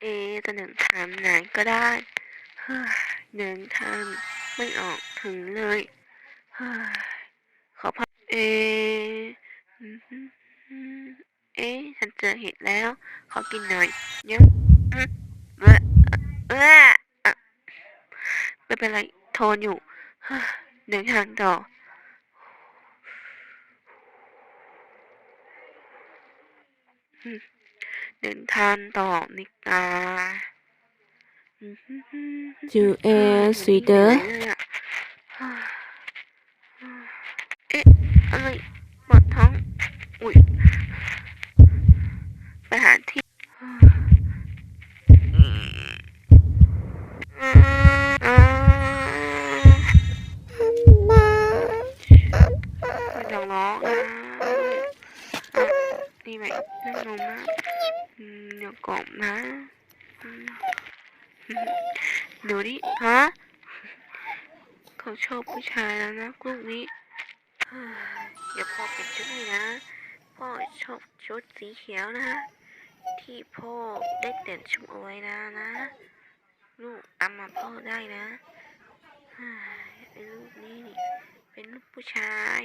เอะจะเดินทางไหนก็ได้เฮ้ยเดินทางไม่ออกถึงเลยเฮ้ยขอพักเอเอ๊ะฉันเจอเห็ดแล้ว ขอกินหน่อยเยอะอืมเอะเอะอะไม่เป็นไรทนอยู่เฮ้ยเดินทางต่อ เดินทางต่อนิกา Du er sweeter เอ๊ะอะไรปวดท้องอุ้ยไป หาที่ไม่ต้องร้องนะหมนั่งลงนะอืมเดี๋ยวกล่อมนะดูดิฮะเขาชอบผู้ชายแล้วนะพวกนี้เฮ้ยเดี๋ยวพ่อเปลี่ยนชุดให้นะ พ่อชอบชุดสีเขียวนะ ที่พ่อได้แต่งชุดเอาไว้นะนะ ลูกตามมาพ่อได้นะเฮ้ยไอ้ลูกนี่นี่เป็นลูกผู้ชาย